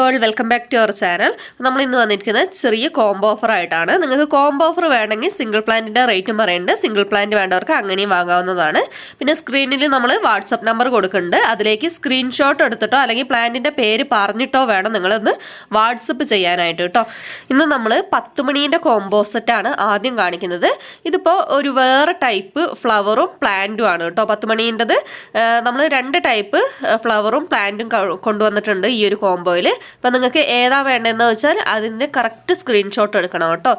All welcome back to our channel നമ്മൾ ഇന്ന് വന്നിരിക്കുന്നത് ചെറിയ കോംബോ ഓഫർ ആയിട്ടാണ്. നിങ്ങൾക്ക് കോംബോ ഓഫർ വേണമെങ്കിൽ സിംഗിൾ പ്ലാന്റിന്റെ റേറ്റും പറയുന്നുണ്ട് സിംഗിൾ പ്ലാന്റ് വേണ്ടവർക്ക് അങ്ങനെയും വാങ്ങാവുന്നതാണ്. പിന്നെ സ്ക്രീനിൽ നമ്മൾ വാട്സപ്പ് നമ്പർ കൊടുക്കുന്നുണ്ട്. അതിലേക്ക് സ്ക്രീൻഷോട്ട് എടുത്തിട്ടോ അല്ലെങ്കിൽ പ്ലാന്റിന്റെ പേര് പറഞ്ഞിട്ടോ വേണം നിങ്ങളൊന്ന് വാട്സപ്പ് ചെയ്യാനായിട്ട് കേട്ടോ. ഇന്ന് നമ്മൾ പത്ത് മണീന്റെ കോംബോ സെറ്റാണ് ആദ്യം കാണിക്കുന്നത്. ഇതിപ്പോൾ ഒരു വേറെ ടൈപ്പ് ഫ്ലവറും പ്ലാന്റും ആണ് കേട്ടോ. പത്ത് മണീന്റെത് നമ്മൾ രണ്ട് ടൈപ്പ് ഫ്ലവറും പ്ലാന്റും കൊണ്ടുവന്നിട്ടുണ്ട് ഈ ഒരു കോംബോയിൽ അപ്പം നിങ്ങൾക്ക് ഏതാ വേണ്ടതെന്ന് വെച്ചാൽ അതിന്റെ കറക്റ്റ് സ്ക്രീൻഷോട്ട് എടുക്കണം കേട്ടോ.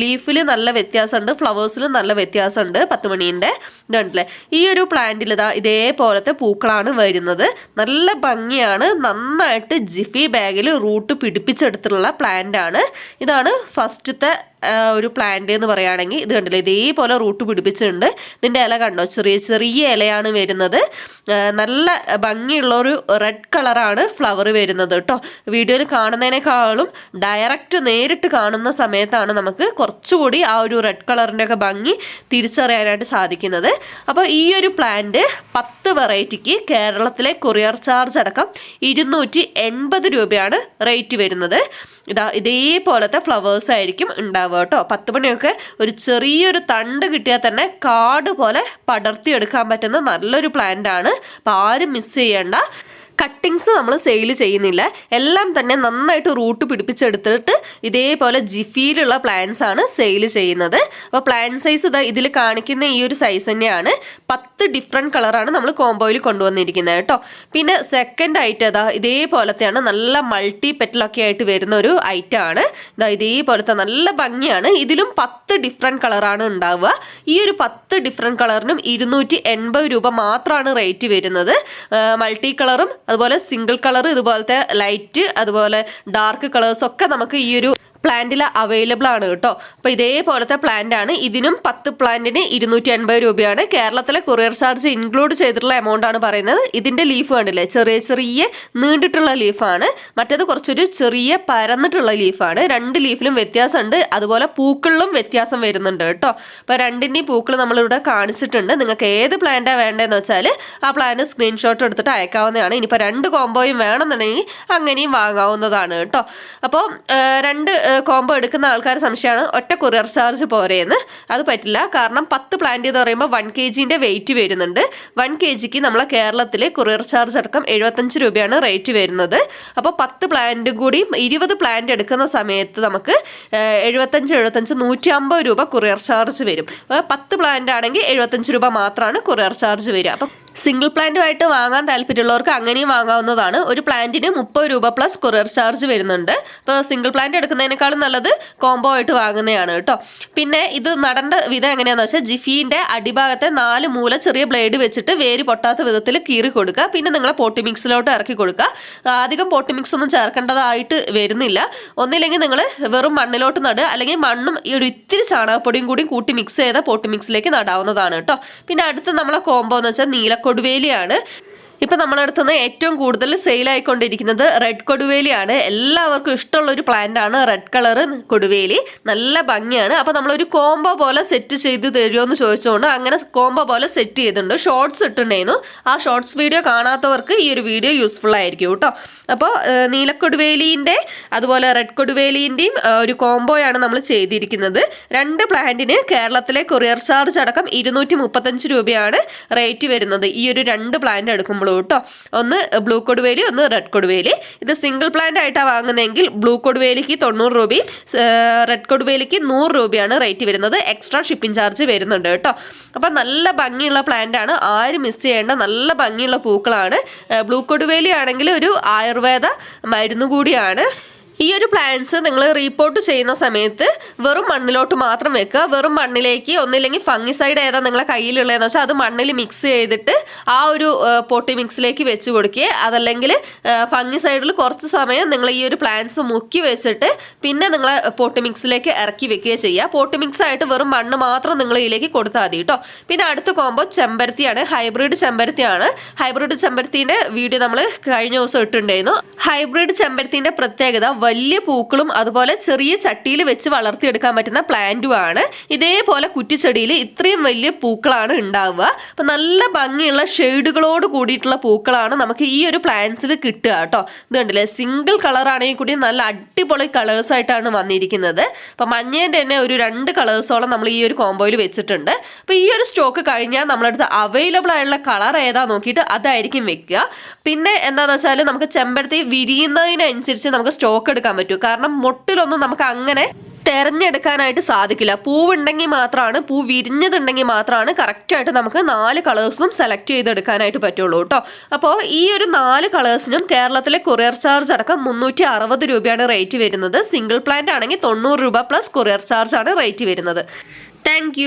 ലീഫിൽ നല്ല വ്യത്യാസമുണ്ട് ഫ്ലവേഴ്സിലും നല്ല വ്യത്യാസമുണ്ട് പത്ത് മണീന്റെ ഇതുണ്ടല്ലേ ഈ ഒരു പ്ലാന്റിൽ ഇതാ ഇതേപോലത്തെ പൂക്കളാണ് വരുന്നത്. നല്ല ഭംഗിയാണ്. നന്നായിട്ട് ജിഫി ബാഗിൽ റൂട്ട് പിടിപ്പിച്ചെടുത്തിട്ടുള്ള പ്ലാന്റ് ആണ്. ഇതാണ് ഫസ്റ്റത്തെ ഒരു പ്ലാന്റ് എന്ന് പറയുകയാണെങ്കിൽ ഇത് കണ്ടില്ലേ ഇതേപോലെ റൂട്ട് പിടിപ്പിച്ചിട്ടുണ്ട്. ഇതിന്റെ ഇല കണ്ടോ? ചെറിയ ചെറിയ ഇലയാണ് വരുന്നത്. നല്ല ഭംഗിയുള്ള ഒരു റെഡ് കളറാണ് ഫ്ലവർ വരുന്നത് കേട്ടോ. വീഡിയോയിൽ കാണുന്നതിനേക്കാളും ഡയറക്റ്റ് നേരിട്ട് കാണുന്ന സമയത്താണ് നമുക്ക് കുറച്ചുകൂടി ആ ഒരു റെഡ് കളറിന്റെ ഒക്കെ ഭംഗി തിരിച്ചറിയാനായിട്ട് സാധിക്കുന്നത്. അപ്പോൾ ഈ ഒരു പ്ലാന്റ് പത്ത് വെറൈറ്റിക്ക് കേരളത്തിലെ കൊറിയർ ചാർജ് അടക്കം ഇരുന്നൂറ്റി രൂപയാണ് റേറ്റ് വരുന്നത്. ഇതാ ഇതേപോലത്തെ ഫ്ലവേഴ്സ് ആയിരിക്കും ഉണ്ടാവുക കേട്ടോ. പത്ത് മണിയൊക്കെ ഒരു ചെറിയൊരു തണ്ട് കിട്ടിയാൽ തന്നെ കാട് പോലെ പടർത്തിയെടുക്കാൻ പറ്റുന്ന നല്ലൊരു പ്ലാന്റ് ആണ്. അപ്പോൾ ആരും മിസ് ചെയ്യേണ്ട. കട്ടിങ്സ് നമ്മൾ സെയിൽ ചെയ്യുന്നില്ല. എല്ലാം തന്നെ നന്നായിട്ട് റൂട്ട് പിടിപ്പിച്ചെടുത്തിട്ട് ഇതേപോലെ ജിഫിയിലുള്ള പ്ലാന്റ്സ് ആണ് സെയിൽ ചെയ്യുന്നത്. അപ്പോൾ പ്ലാൻ സൈസ് ഇതാ ഇതിൽ കാണിക്കുന്ന ഈ ഒരു സൈസ് തന്നെയാണ്. പത്ത് ഡിഫറെന്റ് കളറാണ് നമ്മൾ കോംബോയിൽ കൊണ്ടുവന്നിരിക്കുന്നത് കേട്ടോ. പിന്നെ സെക്കൻഡ് ഐറ്റം ഇതാ ഇതേപോലത്തെയാണ് നല്ല മൾട്ടി പെറ്റലൊക്കെ ആയിട്ട് വരുന്ന ഒരു ഐറ്റം ആണ്. ഇതാ ഇതേപോലത്തെ നല്ല ഭംഗിയാണ്. ഇതിലും പത്ത് ഡിഫറെന്റ് കളറാണ് ഉണ്ടാവുക. ഈ ഒരു പത്ത് ഡിഫറെന്റ് കളറിനും ഇരുന്നൂറ്റി എൺപത് രൂപ മാത്രമാണ് റേറ്റ് വരുന്നത്. മൾട്ടി കളറും അതുപോലെ സിംഗിൾ കളർ ഇതുപോലത്തെ ലൈറ്റ് അതുപോലെ ഡാർക്ക് കളേഴ്സൊക്കെ നമുക്ക് ഈ ഒരു പ്ലാന്റിൽ അവൈലബിൾ ആണ് കേട്ടോ. അപ്പോൾ ഇതേപോലത്തെ പ്ലാന്റ് ആണ്. ഇതിനും പത്ത് പ്ലാന്റിന് ഇരുന്നൂറ്റി എൺപത് രൂപയാണ്. കേരളത്തിലെ കൊറിയർ ചാർജ് ഇൻക്ലൂഡ് ചെയ്തിട്ടുള്ള എമൗണ്ട് ആണ് പറയുന്നത്. ഇതിന്റെ ലീഫ് കണ്ടില്ലേ? ചെറിയ ചെറിയ നീണ്ടിട്ടുള്ള ലീഫാണ് മറ്റേത് കുറച്ചൊരു ചെറിയ പരന്നിട്ടുള്ള ലീഫാണ് രണ്ട് ലീഫിലും വ്യത്യാസമുണ്ട്. അതുപോലെ പൂക്കളിലും വ്യത്യാസം വരുന്നുണ്ട് കേട്ടോ. അപ്പോൾ രണ്ടിന്റെയും പൂക്കൾ നമ്മളിവിടെ കാണിച്ചിട്ടുണ്ട്. നിങ്ങൾക്ക് ഏത് പ്ലാന്റാണ് വേണ്ടതെന്ന് വെച്ചാൽ ആ പ്ലാന്റ് സ്ക്രീൻഷോട്ട് എടുത്തിട്ട് അയക്കാവുന്നതാണ്. ഇനിയിപ്പോൾ രണ്ട് കോംബോയും വേണമെന്നുണ്ടെങ്കിൽ അങ്ങനെയും വാങ്ങാവുന്നതാണ് കേട്ടോ. അപ്പോൾ രണ്ട് കോംബോ എടുക്കുന്ന ആൾക്കാർ സംശയമാണ്. ഒറ്റ കൊറിയർ ചാർജ് പോരെയെന്ന് അത് പറ്റില്ല. കാരണം പത്ത് പ്ലാന്റ് എന്ന് പറയുമ്പോൾ വൺ കെ ജിന്റെ വെയിറ്റ് വരുന്നുണ്ട്. വൺ കെ ജിക്ക് നമ്മളെ കേരളത്തിലെ കൊറിയർ ചാർജ് അടക്കം എഴുപത്തഞ്ച് രൂപയാണ് റേറ്റ് വരുന്നത്. അപ്പോൾ പത്ത് പ്ലാന്റും കൂടി ഇരുപത് പ്ലാന്റ് എടുക്കുന്ന സമയത്ത് നമുക്ക് എഴുപത്തഞ്ച് എഴുപത്തഞ്ച് നൂറ്റി അമ്പത് രൂപ കൊറിയർ ചാർജ് വരും. പത്ത് പ്ലാന്റ് ആണെങ്കിൽ എഴുപത്തഞ്ച് രൂപ മാത്രമാണ് കൊറിയർ ചാർജ് വരിക. അപ്പം സിംഗിൾ പ്ലാന്റുമായിട്ട് വാങ്ങാൻ താല്പര്യമുള്ളവർക്ക് അങ്ങനെയും വാങ്ങാവുന്നതാണ്. ഒരു പ്ലാന്റിന് മുപ്പത് രൂപ പ്ലസ് കൊറിയർ ചാർജ് വരുന്നുണ്ട്. അപ്പോൾ സിംഗിൾ പ്ലാന്റ് എടുക്കുന്നതിനേക്കാളും നല്ലത് കോംബോ ആയിട്ട് വാങ്ങുന്നതാണ് കേട്ടോ. പിന്നെ ഇത് നടേണ്ട വിധം എങ്ങനെയാണെന്ന് വെച്ചാൽ ജിഫീന്റെ അടിഭാഗത്തെ നാല് മൂല ചെറിയ ബ്ലേഡ് വെച്ചിട്ട് വേര് പൊട്ടാത്ത വിധത്തിൽ കീറി കൊടുക്കുക. പിന്നെ നിങ്ങളെ പോട്ടി മിക്സിലോട്ട് ഇറക്കി കൊടുക്കുക. അധികം പോട്ടി മിക്സ് ഒന്നും ചേർക്കേണ്ടതായിട്ട് വരുന്നില്ല. ഒന്നില്ലെങ്കിൽ നിങ്ങൾ വെറും മണ്ണിലോട്ട് നടുക. അല്ലെങ്കിൽ മണ്ണും ഈ ഒരു ഇത്തിരി ചാണകപ്പൊടിയും കൂടി കൂട്ടി മിക്സ് ചെയ്ത പോട്ടി മിക്സിലേക്ക് നടാവുന്നതാണ് കേട്ടോ. പിന്നെ അടുത്ത് നമ്മളെ കോംബോ എന്ന് വെച്ചാൽ നീല കൊടുവേലിയാണ്. ഇപ്പം നമ്മളടുത്തുനിന്ന് ഏറ്റവും കൂടുതൽ സെയിലായിക്കൊണ്ടിരിക്കുന്നത് റെഡ് കൊടുവേലിയാണ്. എല്ലാവർക്കും ഇഷ്ടമുള്ള ഒരു പ്ലാന്റ് ആണ് റെഡ് കളർ കൊടുവേലി. നല്ല ഭംഗിയാണ്. അപ്പോൾ നമ്മളൊരു കോംബോ പോലെ സെറ്റ് ചെയ്ത് തരുമോ എന്ന് ചോദിച്ചുകൊണ്ട് അങ്ങനെ കോംബോ പോലെ സെറ്റ് ചെയ്തിട്ടുണ്ട്. ഷോർട്സ് ഇട്ടുണ്ടായിരുന്നു ആ ഷോർട്സ് വീഡിയോ കാണാത്തവർക്ക് ഈ ഒരു വീഡിയോ യൂസ്ഫുൾ ആയിരിക്കും കേട്ടോ അപ്പോൾ നീലക്കൊടുവേലിന്റെ അതുപോലെ റെഡ് കൊടുവേലിന്റെയും ഒരു കോംബോയാണ് നമ്മൾ ചെയ്തിരിക്കുന്നത്. രണ്ട് പ്ലാന്റിന് കേരളത്തിലെ കൊറിയർ ചാർജ് അടക്കം ഇരുന്നൂറ്റി രൂപയാണ് റേറ്റ് വരുന്നത്. ഈ ഒരു രണ്ട് പ്ലാന്റ് എടുക്കുമ്പോൾ കേട്ടോ. ഒന്ന് ബ്ലൂ കൊടുവേലി ഒന്ന് റെഡ് കൊടുവേലി ഇത് സിംഗിൾ പ്ലാന്റ് ആയിട്ടാണ് വാങ്ങുന്നതെങ്കിൽ ബ്ലൂ കൊടുവേലിക്ക് തൊണ്ണൂറ് രൂപയും റെഡ് കൊടുവേലിക്ക് നൂറ് രൂപയാണ് റേറ്റ് വരുന്നത്. എക്സ്ട്രാ ഷിപ്പിംഗ് ചാർജ് വരുന്നുണ്ട് കേട്ടോ. അപ്പം നല്ല ഭംഗിയുള്ള പ്ലാന്റ് ആണ്. ആരും മിസ് ചെയ്യേണ്ട നല്ല ഭംഗിയുള്ള പൂക്കളാണ്. ബ്ലൂ കൊടുവേലി ആണെങ്കിൽ ഒരു ആയുർവേദ മരുന്ന് കൂടിയാണ്. ഈ ഒരു പ്ലാന്റ്സ് നിങ്ങൾ റീപോർട്ട് ചെയ്യുന്ന സമയത്ത് വെറും മണ്ണിലോട്ട് മാത്രം വെക്കുക. വെറും മണ്ണിലേക്ക് ഒന്നില്ലെങ്കിൽ ഫംഗിസൈഡ് ഏതാ നിങ്ങളെ കയ്യിലുള്ളതെന്ന് വെച്ചാൽ അത് മണ്ണിൽ മിക്സ് ചെയ്തിട്ട് ആ ഒരു പൊട്ടി മിക്സിലേക്ക് വെച്ച് കൊടുക്കുക. അതല്ലെങ്കിൽ ഫംഗിസൈഡിൽ കുറച്ച് സമയം നിങ്ങൾ ഈ ഒരു പ്ലാന്റ്സ് മുക്കി വെച്ചിട്ട് പിന്നെ നിങ്ങളെ പൊട്ടി മിക്സിലേക്ക് ഇറക്കി വെക്കുക ചെയ്യുക. പൊട്ടി മിക്സ് ആയിട്ട് വെറും മണ്ണ് മാത്രം നിങ്ങൾ ഇതിലേക്ക് കൊടുത്താൽ മതി കേട്ടോ പിന്നെ അടുത്ത കോമ്പോ ചെമ്പരത്തിയാണ്. ഹൈബ്രിഡ് ചെമ്പരത്തിയാണ്. ഹൈബ്രിഡ് ചെമ്പരത്തിന്റെ വീഡിയോ നമ്മൾ കഴിഞ്ഞ ദിവസം ഇട്ടിട്ടുണ്ടായിരുന്നു. ഹൈബ്രിഡ് ചെമ്പരത്തിന്റെ പ്രത്യേകത വലിയ പൂക്കളും അതുപോലെ ചെറിയ ചട്ടിയിൽ വെച്ച് വളർത്തിയെടുക്കാൻ പറ്റുന്ന പ്ലാന്റും ആണ് ഇതേപോലെ കുറ്റിച്ചെടിയിൽ ഇത്രയും വലിയ പൂക്കളാണ് ഉണ്ടാവുക. അപ്പം നല്ല ഭംഗിയുള്ള ഷെയ്ഡുകളോട് കൂടിയിട്ടുള്ള പൂക്കളാണ് നമുക്ക് ഈ ഒരു പ്ലാന്റ്സിൽ കിട്ടുക കേട്ടോ. ഇത് കണ്ടില്ലേ? സിംഗിൾ കളറാണെങ്കിൽ കൂടി നല്ല അടിപൊളി കളേഴ്സ് ആയിട്ടാണ് വന്നിരിക്കുന്നത്. അപ്പം മഞ്ഞേന്റെ തന്നെ ഒരു രണ്ട് കളേഴ്സോളം നമ്മൾ ഈ ഒരു കോമ്പോയിൽ വെച്ചിട്ടുണ്ട്. അപ്പോൾ ഈ ഒരു സ്റ്റോക്ക് കഴിഞ്ഞാൽ നമ്മളടുത്ത് അവൈലബിൾ ആയിട്ടുള്ള കളർ ഏതാ നോക്കിയിട്ട് അതായിരിക്കും വെക്കുക. പിന്നെ എന്താണെന്ന് വെച്ചാൽ നമുക്ക് ചെമ്പരത്തി വിരിയുന്നതിനനുസരിച്ച് നമുക്ക് സ്റ്റോക്ക് എടുക്കാൻ പറ്റൂ. കാരണം മുട്ടിലൊന്നും നമുക്ക് അങ്ങനെ തെരഞ്ഞെടുക്കാനായിട്ട് സാധിക്കില്ല. പൂവുണ്ടെങ്കിൽ മാത്രമാണ് പൂ വിരിഞ്ഞതുണ്ടെങ്കിൽ മാത്രമാണ് കറക്റ്റായിട്ട് നമുക്ക് നാല് കളേഴ്സും സെലക്ട് ചെയ്തെടുക്കാനായിട്ട് പറ്റുള്ളൂ കേട്ടോ. അപ്പോൾ ഈ ഒരു നാല് കളേഴ്സിനും കേരളത്തിലെ കൊറിയർ ചാർജ് അടക്കം മുന്നൂറ്റി അറുപത് രൂപയാണ് റേറ്റ് വരുന്നത്. സിംഗിൾ പ്ലാന്റ് ആണെങ്കിൽ തൊണ്ണൂറ് രൂപ പ്ലസ് കൊറിയർ ചാർജ് ആണ് റേറ്റ് വരുന്നത്. താങ്ക്